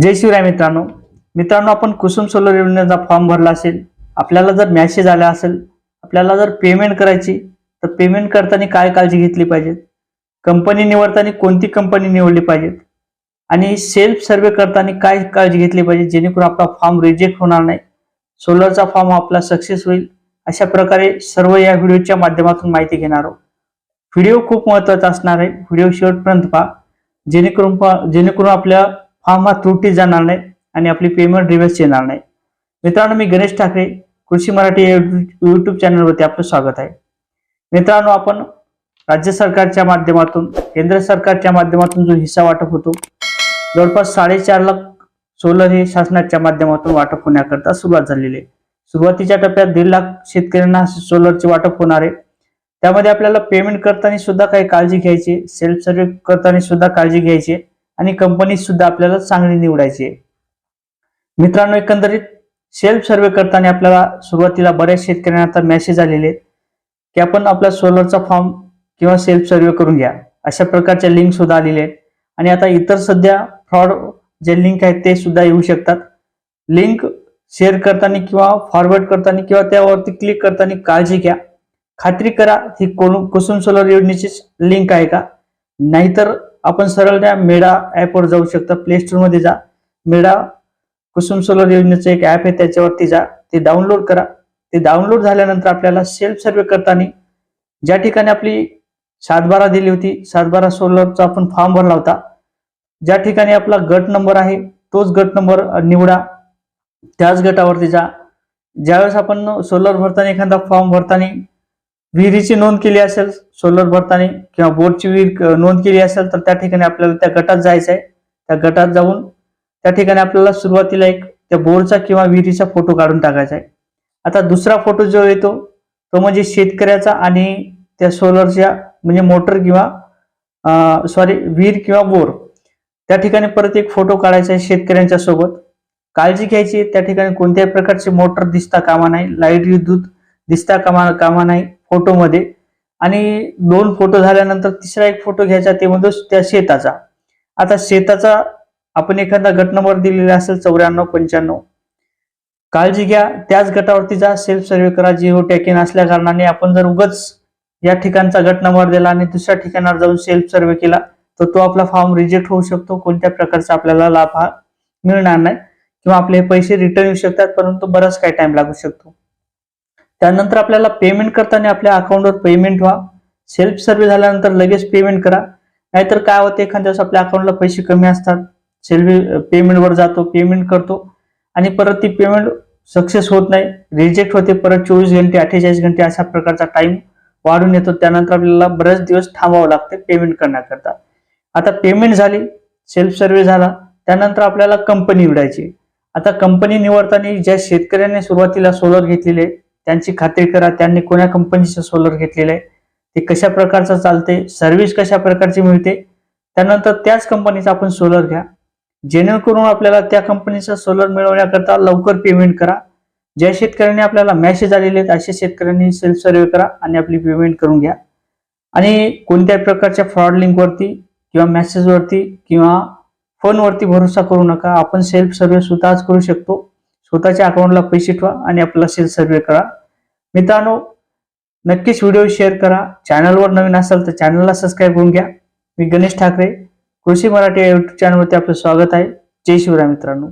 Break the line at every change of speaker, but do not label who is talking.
जय शिवराय मित्रांनो. मित्रांनो आपण कुसुम सोलर योजनेचा फॉर्म भरला असेल. आपल्याला जर मॅसेज आला असेल आपल्याला जर पेमेंट करायची तर पेमेंट करताना काय काळजी घेतली पाहिजे? कंपनी निवडताना कोणती कंपनी निवडली पाहिजे? आणि सेल्फ सर्वे करताना काय काळजी घेतली पाहिजे? जेणेकरून आपला फॉर्म रिजेक्ट होणार नाही. सोलरचा फॉर्म आपला सक्सेस होईल. अशा प्रकारे सर्व या व्हिडिओच्या माध्यमातून माहिती घेणार आहोत. व्हिडिओ खूप महत्त्वाचा असणार आहे. व्हिडिओ शेवटपर्यंत पहा. जेणेकरून जेणेकरून आपल्या फॉर्म त्रुटी जाणार नाही आणि आपली पेमेंट रिव्हर्स येणार नाही. मित्रांनो मी गणेश ठाकरे कृषी मराठी यूट्यूब युट्यूब चॅनलवरती आपलं स्वागत आहे. मित्रांनो आपण राज्य सरकारच्या माध्यमातून केंद्र सरकारच्या माध्यमातून जो हिस्सा वाटप होतो जवळपास साडेचार लाख सोलर हे शासनाच्या माध्यमातून वाटप होण्याकरता सुरुवात झालेली आहे. सुरुवातीच्या टप्प्यात दीड लाख शेतकऱ्यांना सोलरचे वाटप होणार आहे. त्यामध्ये आपल्याला पेमेंट करताना सुद्धा काही काळजी घ्यायची सेल्फ सर्व्हे करताना सुद्धा काळजी घ्यायची आहे. आणि कंपनी सुद्धा आपल्याला चांगली निवडायची आहे. मित्रांनो एकंदरीत सेल्फ सर्वे करताना आपल्याला सुरुवातीला बऱ्याच शेतकऱ्यांना आता मेसेज आलेले आहेत की आपण आपला सोलरचा फॉर्म किंवा सेल्फ सर्वे करून घ्या. अशा प्रकारच्या लिंक सुद्धा आलेल्या आहेत. आणि आता इतर सध्या फ्रॉड जे लिंक आहेत ते सुद्धा येऊ शकतात. लिंक शेअर करताना किंवा फॉरवर्ड करताना किंवा त्यावरती क्लिक करताना काळजी घ्या. खात्री करा ही कोण कुसुम सोलर योजनेची लिंक आहे का? नाहीतर आपण सरळ त्या मेडा ऍपवर जाऊ शकता. प्ले स्टोरमध्ये जा. मेडा कुसुम सोलर योजनेचं एक ऍप आहे त्याच्यावरती जा. ते डाउनलोड करा. ते डाउनलोड झाल्यानंतर आपल्याला सेल्फ सर्वे करताना ज्या ठिकाणी आपली सातबारा दिली होती सातबारा सोलरचा आपण फॉर्म भरला होता ज्या ठिकाणी आपला गट नंबर आहे तोच गट नंबर निवडा. त्याच गटावरती जा. ज्यावेळेस आपण सोलर भरताना एखादा फॉर्म भरताना विहिरीची नोंद केली असेल सोलर भरताने किंवा बोर्डची विहीर नोंद केली असेल तर त्या ठिकाणी आपल्याला त्या गटात जायचं आहे त्या गटात जाऊन त्या ठिकाणी आपल्याला सुरुवातीला एक त्या बोरचा किंवा विहिरीचा फोटो काढून टाकायचा आहे. आता दुसरा फोटो जो येतो तो म्हणजे शेतकऱ्याचा आणि त्या सोलरच्या म्हणजे मोटर किंवा सॉरी विहीर किंवा बोर त्या ठिकाणी परत एक फोटो काढायचा आहे शेतकऱ्यांच्या सोबत. काळजी घ्यायची त्या ठिकाणी कोणत्याही प्रकारची मोटर दिसता कामा नाही लाइट विद्युत दिसता कामा कामा नाही. फोटोमध्ये. आणि दोन फोटो झाल्यानंतर तिसरा एक फोटो घ्यायचा ते म्हणजे त्या शेताचा. आता शेताचा आपण एखादा गट नंबर दिलेला असेल चौऱ्याण्णव पंच्याण्णव. काळजी घ्या त्याच गटावरती जा सेल्फ सर्वे करा जिओ हो टॅकिन असल्या कारणाने आपण जर उगच या ठिकाणचा गट नंबर दिला आणि दुसऱ्या ठिकाणावर जाऊन सेल्फ सर्वे केला तर तो आपला फॉर्म रिजेक्ट होऊ शकतो कोणत्या प्रकारचा आपल्याला लाभ हा मिळणार नाही. किंवा आपले पैसे रिटर्न येऊ शकतात परंतु बराच काही टाइम लागू शकतो. त्यानंतर आपल्याला पेमेंट करताना आपल्या अकाउंटवर पेमेंट व्हा. सेल्फ सर्व्हे झाल्यानंतर लगेच पेमेंट करा. नाहीतर काय होते एखाद्या वेळेस आपल्या अकाउंटला पैसे कमी असतात. सेल्फ पेमेंटवर जातो पेमेंट करतो. आणि परत ती पेमेंट सक्सेस होत नाही. रिजेक्ट होते परत चोवीस घंटे अठ्ठेचाळीस घंटे अशा प्रकारचा टाइम वाढून येतो. त्यानंतर आपल्याला बरेच दिवस थांबावं लागते पेमेंट करण्याकरता. आता पेमेंट झाली सेल्फ सर्व्हे झाला. त्यानंतर आपल्याला कंपनी निवडायची. आता कंपनी निवडताना ज्या शेतकऱ्यांनी सुरुवातीला सोलर घेतलेले त्यांची खात्री करा. त्यांनी कोण्या कंपनीचं सोलर घेतलेलं आहे? ते कशा प्रकारचं चालते सर्व्हिस कशा प्रकारची मिळते? त्यानंतर त्याच कंपनीचा आपण सोलर घ्या. जेणेकरून आपल्याला त्या कंपनीचा सोलर मिळवण्याकरता लवकर पेमेंट करा. ज्या शेतकऱ्यांनी आपल्याला मेसेज आलेले आहेत अशा शेतकऱ्यांनी सेल्फ सर्वे करा आणि आपली पेमेंट करून घ्या. आणि कोणत्याही प्रकारच्या फ्रॉड लिंकवरती किंवा मेसेजवरती किंवा फोनवरती भरोसा करू नका. आपण सेल्फ सर्वे स्वतःच करू शकतो. स्वतःच्या अकाउंटला पैसे ठेवा आणि आपला सेल्फ सर्वे करा. मित्रांनो नक्कीच व्हिडिओ शेअर करा. चॅनलवर नवीन असाल तर चॅनलला सबस्क्राईब करून घ्या. मी गणेश ठाकरे कृषी मराठी या युट्यूब चॅनलवरती आपलं स्वागत आहे. जय शिवराय मित्रांनो.